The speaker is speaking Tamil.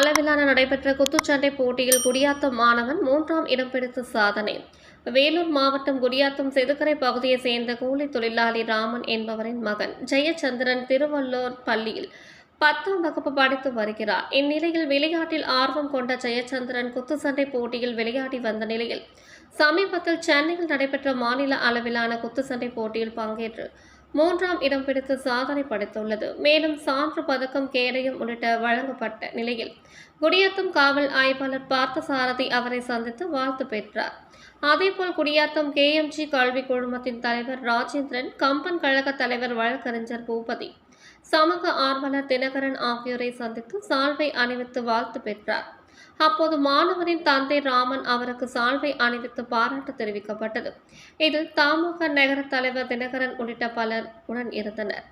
அளவிலான நடைபெற்ற குத்துச்சண்டை போட்டியில் குடியாத்தம் மாணவன் மூன்றாம் இடம் பிடித்து சாதனை. வேலூர் மாவட்டம் குடியாத்தம் செதுக்கரை பகுதியைச் சேர்ந்த கூலி தொழிலாளி ராமன் என்பவரின் மகன் ஜெயச்சந்திரன் திருவள்ளூர் பள்ளியில் பத்தாம் வகுப்பு படித்து வருகிறார். இந்நிலையில் விளையாட்டில் ஆர்வம் கொண்ட ஜெயச்சந்திரன் குத்துச்சண்டை போட்டியில் விளையாடி வந்த நிலையில் சமீபத்தில் சென்னையில் நடைபெற்ற மாநில அளவிலான குத்துச்சண்டை போட்டியில் பங்கேற்று மூன்றாம் இடம் பிடித்து சாதனை படைத்துள்ளது. மேலும் சான்று பதக்கம் கேடயம் உள்ளிட்ட வழங்கப்பட்ட நிலையில் குடியாத்தம் காவல் ஆய்வாளர் பார்த்தசாரதி அவரை சந்தித்து வாழ்த்து பெற்றார். அதேபோல் குடியாத்தம் கேஎம்ஜி கல்வி குழுமத்தின் தலைவர் ராஜேந்திரன் கம்பன் கழக தலைவர் வழக்கறிஞர் பூபதி சமூக ஆர்வலர் தினகரன் ஆகியோரை சந்தித்து சால்வை அணிவித்து வாழ்த்து பெற்றார். அப்போது மாணவரின் தந்தை ராமன் அவருக்கு சால்வை அணிவித்து பாராட்டு தெரிவிக்கப்பட்டது. இதில் தமுக நகர தலைவர் தினகரன் உள்ளிட்ட பலர் உடன் இருந்தனர்.